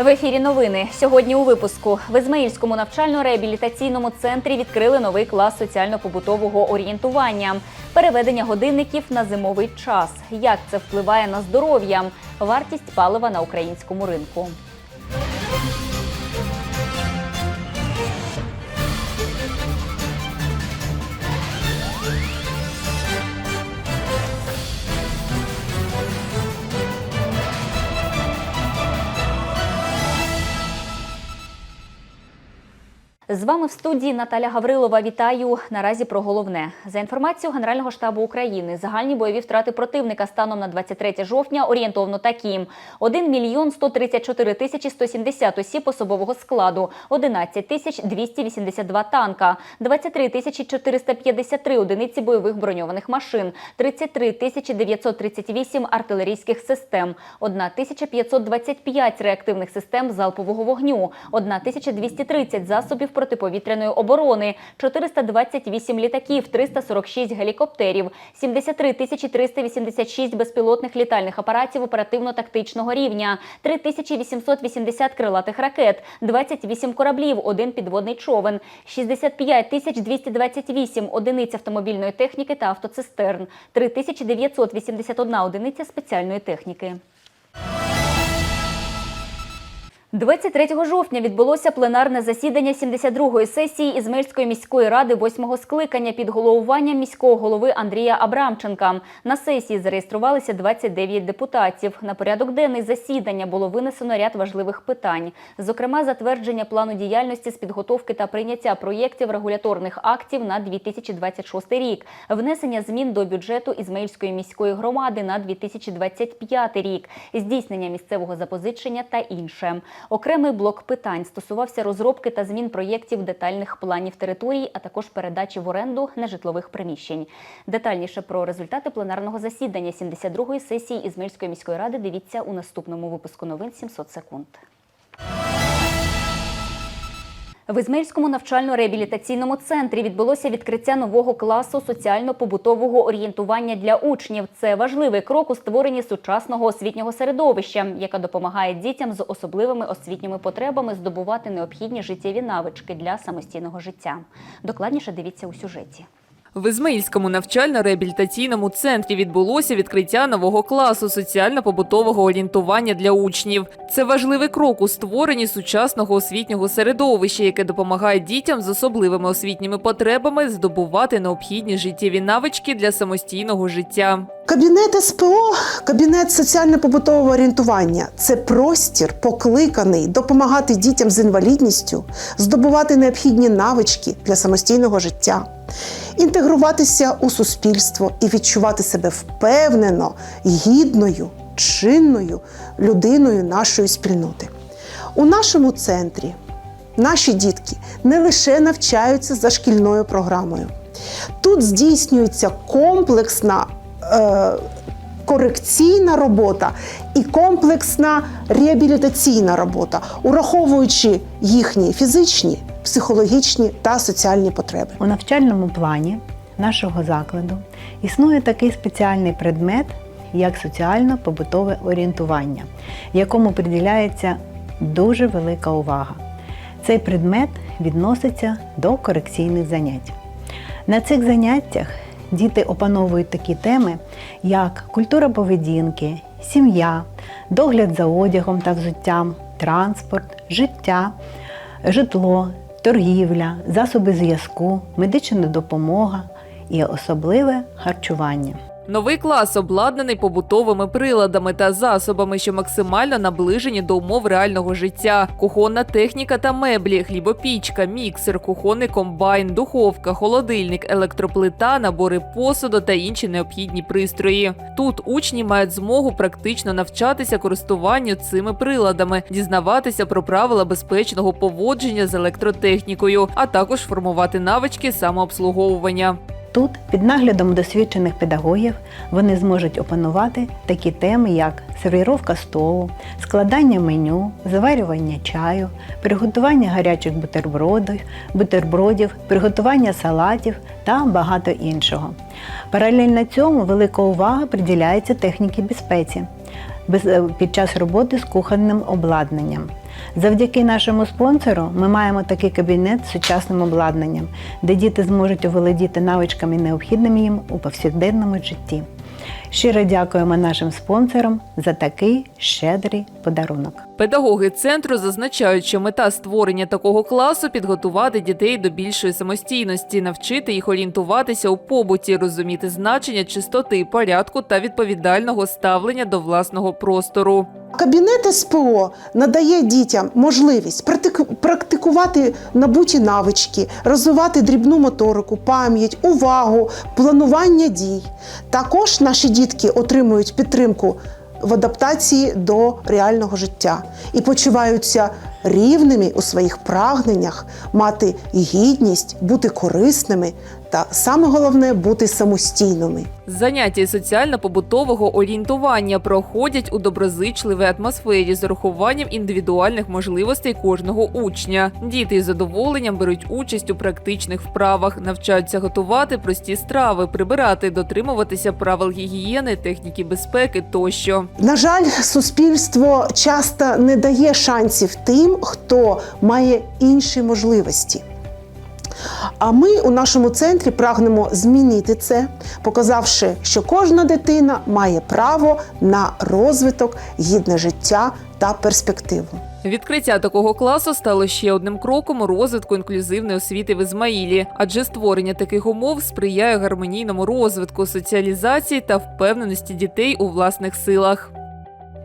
В ефірі новини сьогодні у випуску в Ізмаїльському навчально-реабілітаційному центрі відкрили новий клас соціально-побутового орієнтування, переведення годинників на зимовий час. Як це впливає на здоров'я? Вартість палива на українському ринку. З вами в студії Наталя Гаврилова. Вітаю. Наразі про головне. За інформацією Генерального штабу України, загальні бойові втрати противника станом на 23 жовтня орієнтовно такі: 1 мільйон 134 тисячі 170 осіб особового складу, 11 тисяч 282 танка, 23 тисячі 453 одиниці бойових броньованих машин, 33 тисячі 938 артилерійських систем, 1 тисяча 525 реактивних систем залпового вогню, 1 тисяча 230 засобів протиповітряної оборони, 428 літаків, 346 гелікоптерів, 73 тисячі 386 безпілотних літальних апаратів оперативно-тактичного рівня, 3880 крилатих ракет, 28 кораблів, один підводний човен, 65 тисяч 228 одиниць автомобільної техніки та автоцистерн, 3981 одиниця спеціальної техніки. 23 жовтня відбулося пленарне засідання 72-ї сесії Ізмельської міської ради 8-го скликання під головуванням міського голови Андрія Абрамченка. На сесії зареєструвалися 29 депутатів. На порядок денний засідання було винесено ряд важливих питань, зокрема, затвердження плану діяльності з підготовки та прийняття проєктів регуляторних актів на 2026 рік, внесення змін до бюджету Ізмаїльської міської громади на 2025 рік, здійснення місцевого запозичення та інше. Окремий блок питань стосувався розробки та змін проєктів детальних планів територій, а також передачі в оренду нежитлових приміщень. Детальніше про результати пленарного засідання 72-ї сесії Ізмельської міської ради дивіться у наступному випуску новин 700 секунд. В Ізмельському навчально-реабілітаційному центрі відбулося відкриття нового класу соціально-побутового орієнтування для учнів. Це важливий крок у створенні сучасного освітнього середовища, яке допомагає дітям з особливими освітніми потребами здобувати необхідні життєві навички для самостійного життя. Докладніше дивіться у сюжеті. В Ізмаїльському навчально-реабілітаційному центрі відбулося відкриття нового класу соціально-побутового орієнтування для учнів. Це важливий крок у створенні сучасного освітнього середовища, яке допомагає дітям з особливими освітніми потребами здобувати необхідні життєві навички для самостійного життя. Кабінет СПО, кабінет соціально-побутового орієнтування це простір, покликаний допомагати дітям з інвалідністю здобувати необхідні навички для самостійного життя, інтегруватися у суспільство і відчувати себе впевнено, гідною, чинною людиною нашої спільноти. У нашому центрі наші дітки не лише навчаються за шкільною програмою. Тут здійснюється комплексна корекційна робота і комплексна реабілітаційна робота, ураховуючи їхні фізичні, психологічні та соціальні потреби. У навчальному плані нашого закладу існує такий спеціальний предмет, як соціально-побутове орієнтування, якому приділяється дуже велика увага. Цей предмет відноситься до корекційних занять. На цих заняттях діти опановують такі теми, як культура поведінки, сім'я, догляд за одягом та взуттям, транспорт, життя, житло, торгівля, засоби зв'язку, медична допомога і особливе харчування. Новий клас обладнаний побутовими приладами та засобами, що максимально наближені до умов реального життя. Кухонна техніка та меблі, хлібопічка, міксер, кухонний комбайн, духовка, холодильник, електроплита, набори посуду та інші необхідні пристрої. Тут учні мають змогу практично навчатися користуванню цими приладами, дізнаватися про правила безпечного поводження з електротехнікою, а також формувати навички самообслуговування. Тут, під наглядом досвідчених педагогів, вони зможуть опанувати такі теми, як сервіровка столу, складання меню, заварювання чаю, приготування гарячих бутербродів, бутербродів, приготування салатів та багато іншого. Паралельно цьому велика увага приділяється техніці безпеці е, під час роботи з кухонним обладнанням. Завдяки нашому спонсору ми маємо такий кабінет з сучасним обладнанням, де діти зможуть оволодіти навичками необхідними їм у повсякденному житті. Щиро дякуємо нашим спонсорам за такий щедрий подарунок. Педагоги центру зазначають, що мета створення такого класу підготувати дітей до більшої самостійності, навчити їх орієнтуватися у побуті, розуміти значення чистоти, порядку та відповідального ставлення до власного простору. Кабінет СПО надає дітям можливість практик- практикувати набуті навички, розвивати дрібну моторику, пам'ять, увагу, планування дій. Також наші дітки отримують підтримку в адаптації до реального життя і почуваються рівними у своїх прагненнях, мати гідність, бути корисними та саме головне бути самостійними. Заняття соціально-побутового орієнтування проходять у доброзичливій атмосфері з урахуванням індивідуальних можливостей кожного учня. Діти із задоволенням беруть участь у практичних вправах, навчаються готувати прості страви, прибирати, дотримуватися правил гігієни, техніки безпеки тощо. На жаль, суспільство часто не дає шансів тим, хто має інші можливості. А ми у нашому центрі прагнемо змінити це, показавши, що кожна дитина має право на розвиток, гідне життя та перспективу. Відкриття такого класу стало ще одним кроком розвитку інклюзивної освіти в Ізмаїлі, адже створення таких умов сприяє гармонійному розвитку, соціалізації та впевненості дітей у власних силах.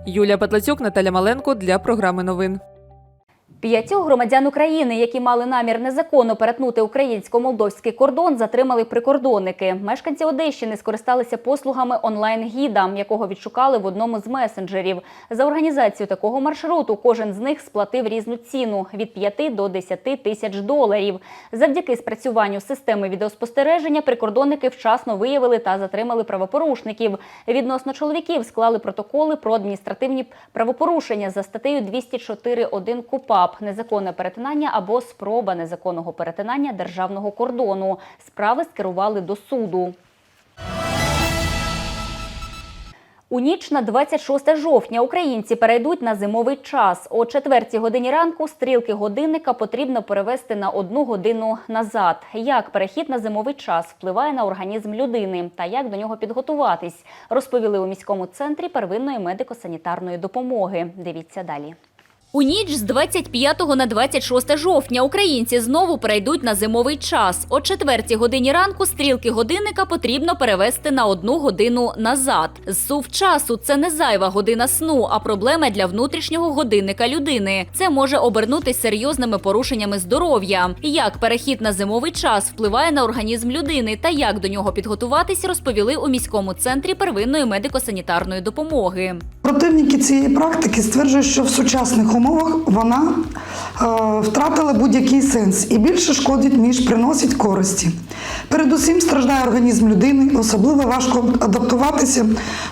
Юлія Патлацюк, Наталя Маленко для програми новин. П'ятьох громадян України, які мали намір незаконно перетнути українсько-молдовський кордон, затримали прикордонники. Мешканці Одещини скористалися послугами онлайн-гіда, якого відшукали в одному з месенджерів. За організацію такого маршруту кожен з них сплатив різну ціну від 5 до 10 тисяч доларів. Завдяки спрацюванню системи відеоспостереження прикордонники вчасно виявили та затримали правопорушників. Відносно чоловіків склали протоколи про адміністративні правопорушення за статтею 204.1 КУПАП незаконне перетинання або спроба незаконного перетинання державного кордону. Справи скерували до суду. У ніч на 26 жовтня українці перейдуть на зимовий час. О 4 годині ранку стрілки годинника потрібно перевести на одну годину назад. Як перехід на зимовий час впливає на організм людини та як до нього підготуватись, розповіли у міському центрі первинної медико-санітарної допомоги. Дивіться далі. У ніч з 25 на 26 жовтня українці знову перейдуть на зимовий час. О 4 годині ранку стрілки годинника потрібно перевести на одну годину назад. Зсув часу це не зайва година сну, а проблема для внутрішнього годинника людини. Це може обернутися серйозними порушеннями здоров'я. Як перехід на зимовий час впливає на організм людини та як до нього підготуватись, розповіли у міському центрі первинної медико-санітарної допомоги. Противники цієї практики стверджують, що в сучасних умовах вона е, втратила будь-який сенс і більше шкодить, ніж приносить користі. Передусім страждає організм людини, особливо важко адаптуватися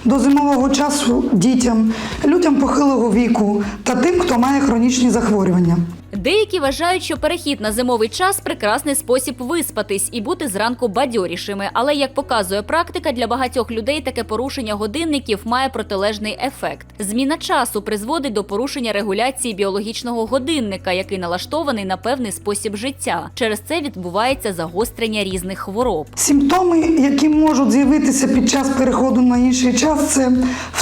до зимового часу дітям, людям похилого віку та тим, хто має хронічні захворювання. Деякі вважають, що перехід на зимовий час прекрасний спосіб виспатись і бути зранку бадьорішими. Але як показує практика, для багатьох людей таке порушення годинників має протилежний ефект. Зміна часу призводить до порушення регуляції біологічного годинника, який налаштований на певний спосіб життя. Через це відбувається загострення різних хвороб. Симптоми, які можуть з'явитися під час переходу на інший час, це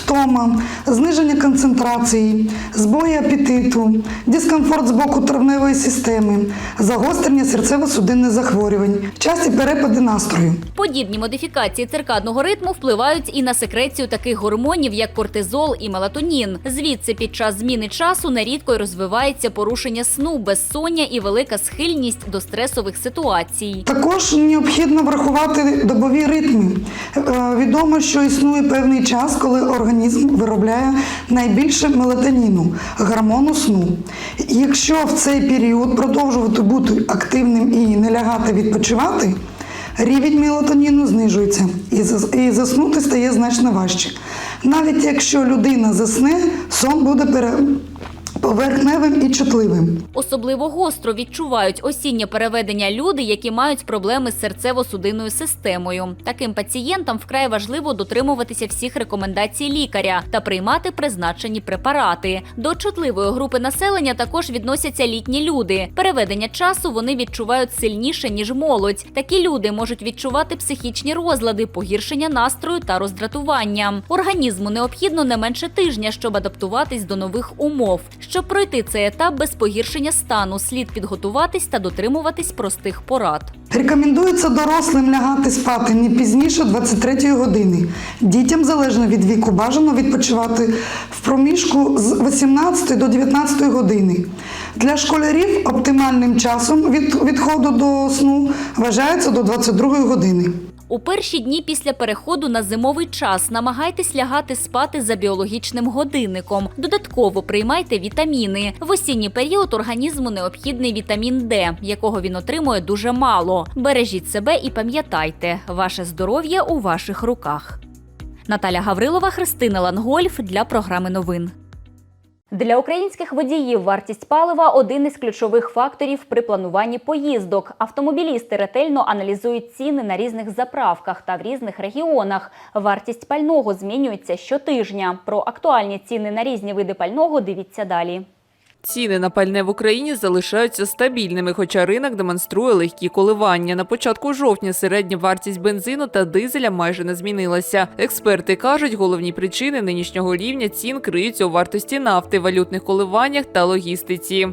втома, зниження концентрації, збої апетиту, дискомфорт з боку травневої системи, загострення серцево-судинних захворювань, часті перепади настрою. Подібні модифікації циркадного ритму впливають і на секрецію таких гормонів, як кортизол і мелатонін. Звідси під час зміни часу нерідко й розвивається порушення сну, безсоння і велика схильність до стресових ситуацій. Також необхідно врахувати добові ритми. Е, Відомо, що існує певний час, коли організм виробляє найбільше мелатоніну, гормону сну. Якщо в цей період продовжувати бути активним і не лягати відпочивати, рівень мелатоніну знижується і і заснути стає значно важче. Навіть якщо людина засне, сон буде пере- поверхневим і чутливим. Особливо гостро відчувають осіннє переведення люди, які мають проблеми з серцево-судинною системою. Таким пацієнтам вкрай важливо дотримуватися всіх рекомендацій лікаря та приймати призначені препарати. До чутливої групи населення також відносяться літні люди. Переведення часу вони відчувають сильніше ніж молодь. Такі люди можуть відчувати психічні розлади, погіршення настрою та роздратування. Організму необхідно не менше тижня, щоб адаптуватись до нових умов. Щоб пройти цей етап без погіршення стану, слід підготуватись та дотримуватись простих порад. Рекомендується дорослим лягати спати не пізніше 23 години. Дітям залежно від віку бажано відпочивати в проміжку з 18 до 19 години. Для школярів оптимальним часом від відходу до сну вважається до 22 години. У перші дні після переходу на зимовий час намагайтесь лягати спати за біологічним годинником. Додатково приймайте вітаміни. В осінній період організму необхідний вітамін Д, якого він отримує дуже мало. Бережіть себе і пам'ятайте, ваше здоров'я у ваших руках. Наталя Гаврилова, Христина Лангольф для програми новин. Для українських водіїв вартість палива один із ключових факторів при плануванні поїздок. Автомобілісти ретельно аналізують ціни на різних заправках та в різних регіонах. Вартість пального змінюється щотижня. Про актуальні ціни на різні види пального дивіться далі. Ціни на пальне в Україні залишаються стабільними, хоча ринок демонструє легкі коливання. На початку жовтня середня вартість бензину та дизеля майже не змінилася. Експерти кажуть, головні причини нинішнього рівня цін криються у вартості нафти, валютних коливаннях та логістиці.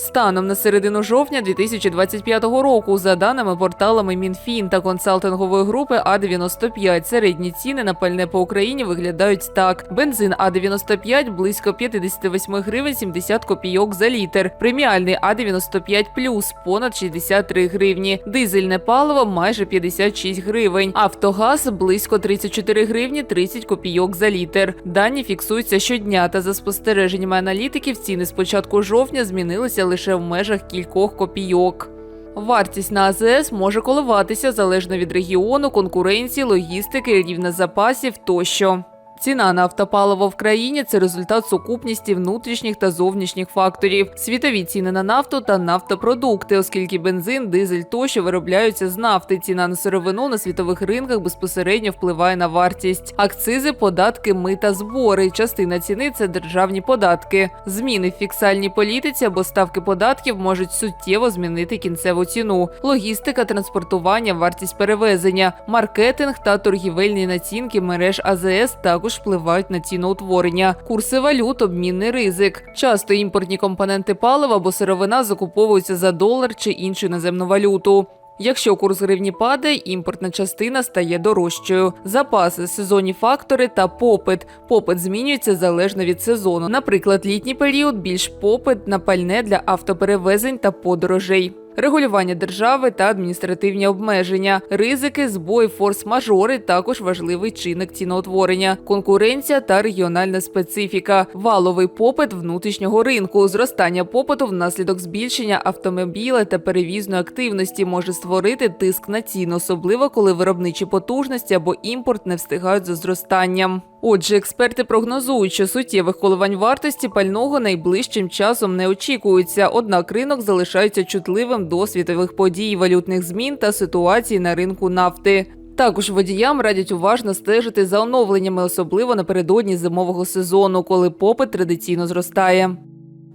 Станом на середину жовтня 2025 року, за даними порталами Мінфін та консалтингової групи А95, середні ціни на пальне по Україні виглядають так: бензин А95 близько 58 гривень 70 копійок за літр, преміальний А95 плюс понад 63 гривні, дизельне паливо майже 56 гривень, Автогаз близько 34 гривні 30 копійок за літр. Дані фіксуються щодня, та за спостереженнями аналітиків ціни з початку жовтня змінилися лише в межах кількох копійок. Вартість на АЗС може коливатися залежно від регіону, конкуренції, логістики, рівня запасів тощо. Ціна на автопаливо в країні це результат сукупності внутрішніх та зовнішніх факторів, світові ціни на нафту та нафтопродукти, оскільки бензин, дизель тощо виробляються з нафти. Ціна на сировину на світових ринках безпосередньо впливає на вартість. Акцизи, податки, мита, збори. Частина ціни це державні податки. Зміни в фіксальній політиці або ставки податків можуть суттєво змінити кінцеву ціну. Логістика, транспортування, вартість перевезення, маркетинг та торгівельні націнки мереж АЗС також впливають на ціноутворення. Курси валют, обмінний ризик. Часто імпортні компоненти палива або сировина закуповуються за долар чи іншу іноземну валюту. Якщо курс гривні падає, імпортна частина стає дорожчою. Запаси, сезонні фактори та попит. Попит змінюється залежно від сезону. Наприклад, літній період більш попит на пальне для автоперевезень та подорожей. Регулювання держави та адміністративні обмеження, ризики, збої, форс-мажори також важливий чинник ціноутворення, конкуренція та регіональна специфіка, валовий попит внутрішнього ринку, зростання попиту внаслідок збільшення автомобіля та перевізної активності може створити тиск на ціну, особливо коли виробничі потужності або імпорт не встигають за зростанням. Отже, експерти прогнозують, що суттєвих коливань вартості пального найближчим часом не очікується. Однак ринок залишається чутливим до світових подій, валютних змін та ситуації на ринку нафти. Також водіям радять уважно стежити за оновленнями, особливо напередодні зимового сезону, коли попит традиційно зростає.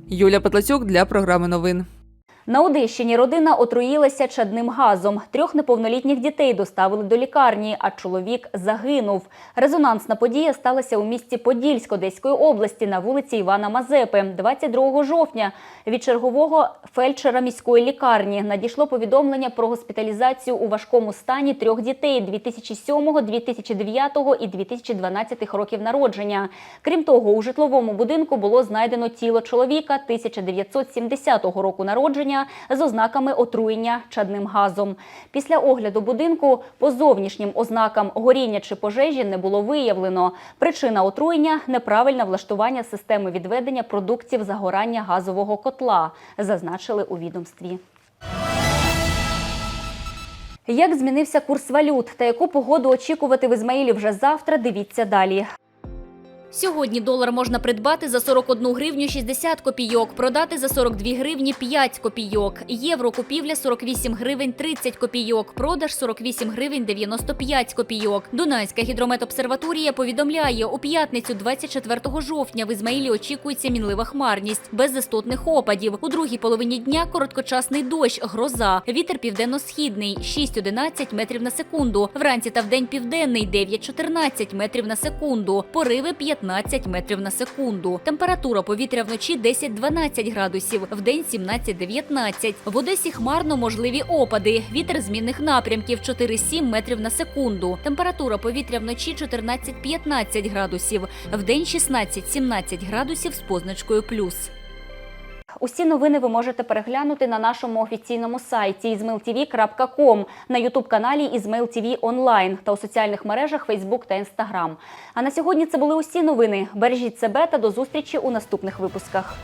Юля Петлацюк для програми новин. На Одещині родина отруїлася чадним газом. Трьох неповнолітніх дітей доставили до лікарні, а чоловік загинув. Резонансна подія сталася у місті Подільськ Одеської області на вулиці Івана Мазепи. 22 жовтня від чергового фельдшера міської лікарні надійшло повідомлення про госпіталізацію у важкому стані трьох дітей 2007, 2009 і 2012 років народження. Крім того, у житловому будинку було знайдено тіло чоловіка 1970 року народження з ознаками отруєння чадним газом. Після огляду будинку по зовнішнім ознакам горіння чи пожежі не було виявлено. Причина отруєння неправильне влаштування системи відведення продуктів загорання газового котла, зазначили у відомстві. Як змінився курс валют та яку погоду очікувати в Ізмаїлі вже завтра? Дивіться далі. Сьогодні долар можна придбати за 41 гривню 60 копійок, продати за 42 гривні 5 копійок. Євро купівля 48 гривень 30 копійок, продаж 48 гривень 95 копійок. Дунайська гідрометобсерваторія повідомляє, у п'ятницю 24 жовтня в Ізмаїлі очікується мінлива хмарність, без істотних опадів. У другій половині дня короткочасний дощ, гроза. Вітер південно-східний 6-11 метрів на секунду. Вранці та вдень південний 9-14 метрів на секунду. Пориви 15 метрів на секунду. Температура повітря вночі 10-12 градусів, вдень 17-19. В Одесі хмарно можливі опади. Вітер змінних напрямків 4-7 метрів на секунду. Температура повітря вночі 14-15 градусів, вдень 16-17 градусів з позначкою плюс. Усі новини ви можете переглянути на нашому офіційному сайті izmailtv.com, на ютуб-каналі ТВ онлайн та у соціальних мережах Facebook та Instagram. А на сьогодні це були усі новини. Бережіть себе та до зустрічі у наступних випусках.